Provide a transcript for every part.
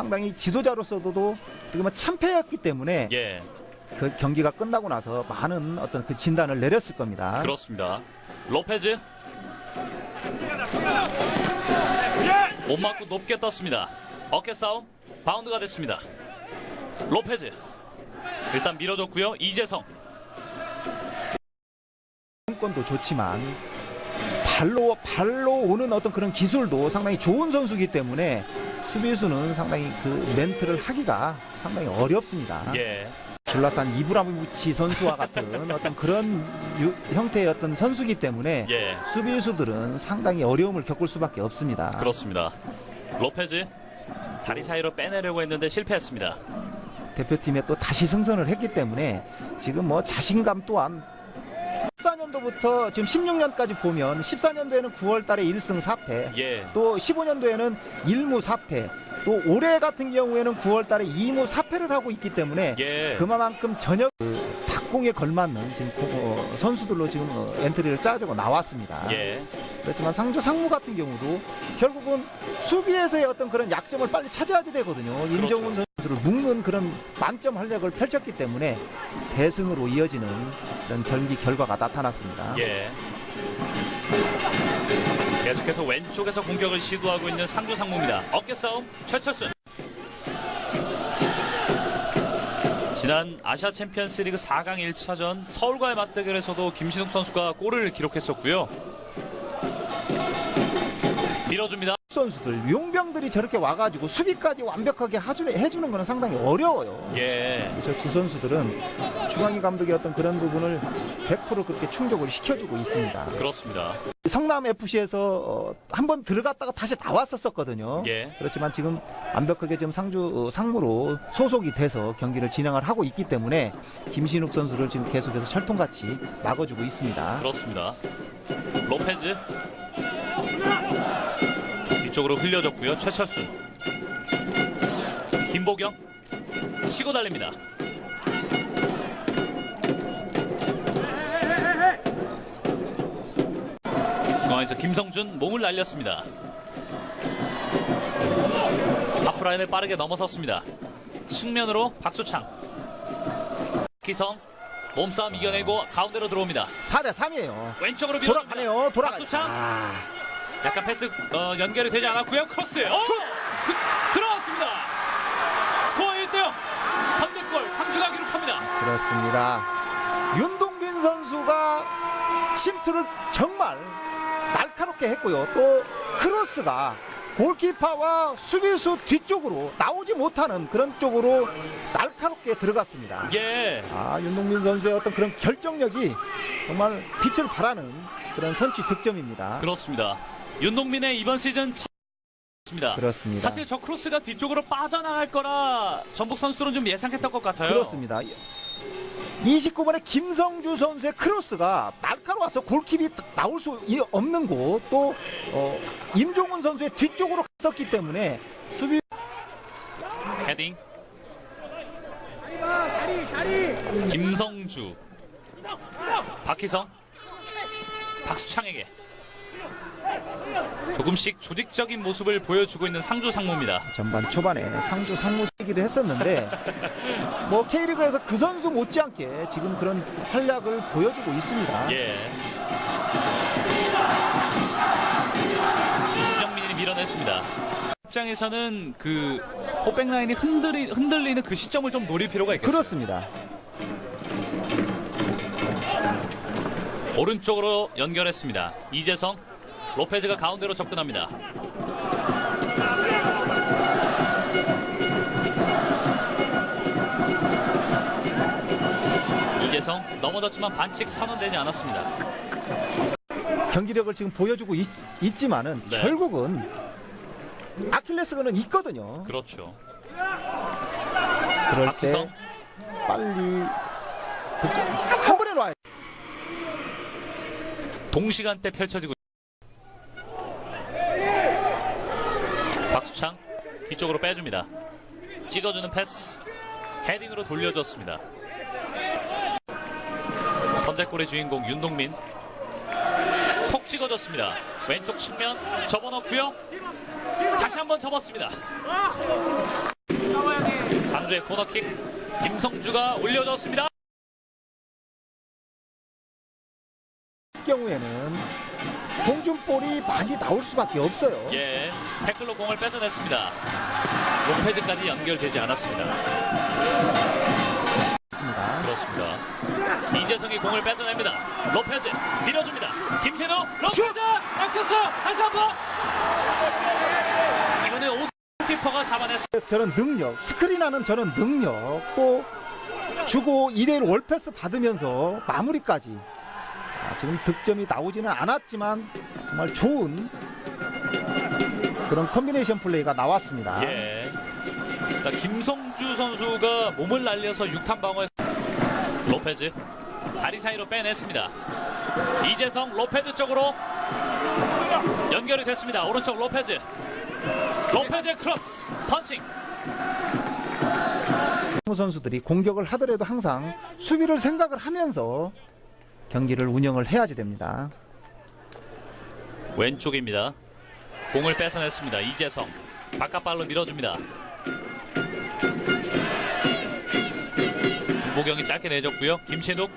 상당히 지도자로서도 보면 참패였기 때문에 예, 그 경기가 끝나고 나서 많은 어떤 그 진단을 내렸을 겁니다. 그렇습니다. 로페즈. 못 맞고 높게 떴습니다. 어깨 싸움. 바운드가 됐습니다. 로페즈. 일단 밀어줬고요. 이재성. 공권도 좋지만 발로 발로 오는 어떤 그런 기술도 상당히 좋은 선수이기 때문에 수비수는 상당히 그 멘트를 하기가 상당히 어렵습니다. 예, 줄라탄 이브라모비치 선수와 같은 어떤 그런 유- 형태의 어떤 선수기 때문에 예, 수비수들은 상당히 어려움을 겪을 수밖에 없습니다. 그렇습니다. 로페즈. 다리 사이로 빼내려고 했는데 실패했습니다. 대표팀에 또 다시 승선을 했기 때문에 지금 뭐 자신감 또한 14년도부터 지금 16년까지 보면 14년도에는 9월 달에 1승 4패 예, 또 15년도에는 1무 4패 또 올해 같은 경우에는 9월 달에 2무 4패를 하고 있기 때문에 예. 그만큼 전역 그 탁공에 걸맞는 지금 고- 어, 선수들로 지금 어, 엔트리를 짜주고 나왔습니다. 예, 그렇지만 상주 상무 같은 경우도 결국은 수비에서의 어떤 그런 약점을 빨리 찾아야지 되거든요. 그렇죠. 임정훈 선수를 묶는 그런 만점 활약을 펼쳤기 때문에 대승으로 이어지는 그런 경기 결과가 나타났습니다. 예. 계속해서 왼쪽에서 공격을 시도하고 있는 상주 상무입니다. 어깨 싸움 최철순. 지난 아시아 챔피언스 리그 4강 1차전 서울과의 맞대결에서도 김신욱 선수가 골을 기록했었고요. 밀어줍니다. 선수들 용병들이 저렇게 와가지고 수비까지 완벽하게 하주- 해주는 것은 상당히 어려워요. 예. 저두 선수들은 중앙희 감독의 어떤 그런 부분을 100% 그렇게 충족을 시켜주고 있습니다. 그렇습니다. 성남 FC에서 한번 들어갔다가 다시 나왔었거든요. 예. 그렇지만 지금 완벽하게 지금 상주 어, 상무로 소속이 돼서 경기를 진행을 하고 있기 때문에 김신욱 선수를 지금 계속해서 철통같이 막아주고 있습니다. 그렇습니다. 로페즈 뒤 쪽으로 흘려줬고요. 최철순 김보경 치고 달립니다. 중앙에서 김성준 몸을 날렸습니다. 앞라인을 빠르게 넘어섰습니다. 측면으로 박수창 기성 몸싸움 이겨내고 가운데로 들어옵니다. 4대 3이에요. 왼쪽으로 밀어 돌아가네요. 돌아가. 박수창 아, 약간 패스 어, 연결이 되지 않았고요 크로스 어! 그, 들어왔습니다 스코어 1대0 선제골 상주가 기록합니다 그렇습니다. 윤동빈 선수가 침투를 정말 날카롭게 했고요. 또 크로스가 골키퍼와 수비수 뒤쪽으로 나오지 못하는 그런 쪽으로 날카롭게 들어갔습니다. 예 아, 윤동민 선수의 어떤 그런 결정력이 정말 빛을 발하는 그런 선취 득점입니다. 그렇습니다 윤동민의 이번 시즌 첫입니다. 그렇습니다. 사실 저 크로스가 뒤쪽으로 빠져나갈 거라 전북 선수들은 좀 예상했던 것 같아요. 그렇습니다. 29번의 김성주 선수의 크로스가 날카로워서 골킵이 딱 나올 수 이- 없는 곳, 또 어, 임종훈 선수의 뒤쪽으로 갔었기 때문에 수비 헤딩. 김성주. 박희성. 박수창에게 조금씩 조직적인 모습을 보여주고 있는 상주 상무입니다. 전반 초반에 상주 상무 얘기를 했었는데 뭐 K리그에서 그 선수 못지않게 지금 그런 활약을 보여주고 있습니다. 예. 시정민이 밀어냈습니다. 입장에서는 그 포백 라인이 흔들리, 흔들리는 그 시점을 좀 노릴 필요가 있겠습니다. 그렇습니다. 오른쪽으로 연결했습니다. 이재성, 로페즈가 가운데로 접근합니다. 이재성 넘어졌지만 반칙 선언되지 않았습니다. 경기력을 지금 보여주고 있, 지만은 네. 결국은 아킬레스건은 있거든요. 그렇죠. 그럴 때 박희성 빨리 득점 한 번에 놔야 동시간대 펼쳐지고 박수창 뒤쪽으로 빼줍니다. 찍어주는 패스 헤딩으로 돌려줬습니다. 선제골의 주인공 윤동민 톡 찍어줬습니다. 왼쪽 측면 접어넣고요. 다시 한번 접었습니다. 김성주의 코너킥. 김성주가 올려줬습니다. 경우에는 공중볼이 많이 나올 수밖에 없어요. 예, 태클로 공을 뺏어냈습니다. 로페즈까지 연결되지 않았습니다. 그렇습니다. 이재성이 공을 뺏어냅니다. 로페즈 밀어줍니다. 김신우 로페즈 막혔어. 다시 한번. 이번에 오스키퍼가 잡아냈습니다. 저런 능력, 스크린하는 저런 능력, 또 주고 2대1 월패스 받으면서 마무리까지. 아, 지금 득점이 나오지는 않았지만 정말 좋은 그런 콤비네이션 플레이가 나왔습니다. 예. 자, 김성주 선수가 몸을 날려서 6탄 방어에서 로페즈 다리 사이로 빼냈습니다. 이재성 로페즈 쪽으로 연결이 됐습니다. 오른쪽 로페즈. 로페즈 크로스 펀칭. 선수들이 공격을 하더라도 항상 수비를 생각을 하면서 경기를 운영을 해야지 됩니다. 왼쪽입니다. 공을 뺏어냈습니다. 이재성 바깥발로 밀어줍니다. 김보경이 짧게 내줬고요. 김신욱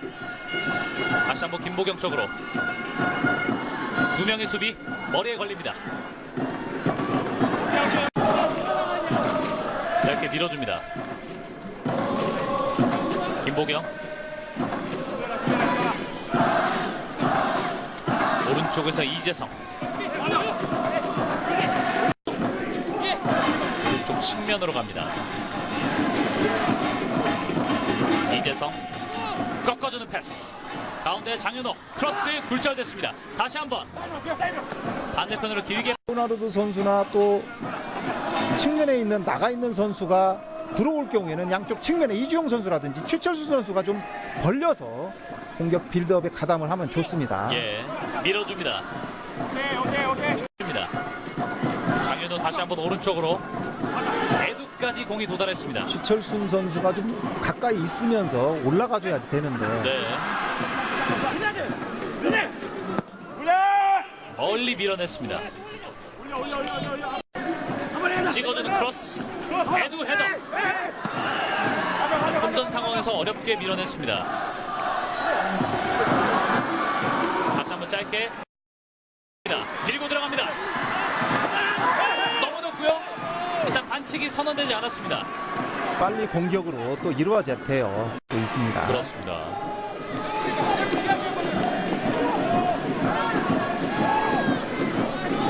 다시 한번 김보경 쪽으로 두 명의 수비 머리에 걸립니다. 짧게 밀어줍니다. 김보경 오른쪽에서 이재성 쪽 측면으로 갑니다. 이재성 꺾어주는 패스. 가운데 장윤호 크로스 굴절됐습니다. 다시 한번 반대편으로 길게 호나르도 선수나 또 측면에 있는 나가 있는 선수가 들어올 경우에는 양쪽 측면에 이주영 선수라든지 최철수 선수가 좀 벌려서 공격 빌드업에 가담을 하면 좋습니다. 예 밀어줍니다. 줍니다. 장윤호 다시 한번 오른쪽으로 에두까지 공이 도달했습니다. 최철순 선수가 좀 가까이 있으면서 올라가줘야 되는데 네. 멀리 밀어냈습니다. 찍어주는 크로스. 에두 헤더. 혼전 상황에서 어렵게 밀어냈습니다. 다시 한번 짧게. 밀고 들어갑니다. 넘어졌고요. 일단 반칙이 선언되지 않았습니다. 빨리 공격으로 또 이루어져야 돼요. 또 있습니다. 그렇습니다.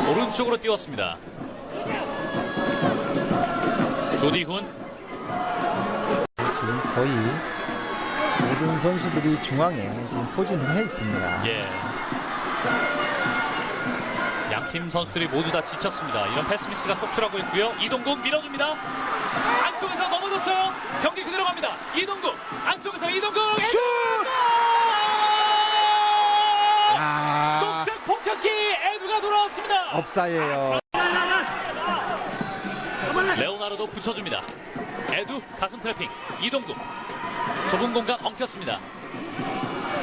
오른쪽으로 띄웠습니다. 조디훈 지금 거의 모든 선수들이 중앙에 지금 포진을 해 있습니다. 예. 양팀 선수들이 모두 다 지쳤습니다. 이런 패스미스가 속출하고 있고요. 이동국 밀어줍니다. 안쪽에서 넘어졌어요. 경기 그대로 갑니다. 이동국 안쪽에서 이동국 슛! 아, 녹색 폭격기 에두가 돌아왔습니다. 업사예요. 레오나르도 붙여줍니다. 에두 가슴 트래핑. 이동국 좁은 공간 엉켰습니다.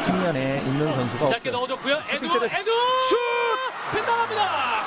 측면에 있는 선수가 짧게 없어요. 넣어줬고요. 에두 에두 슛! 빗나갑니다.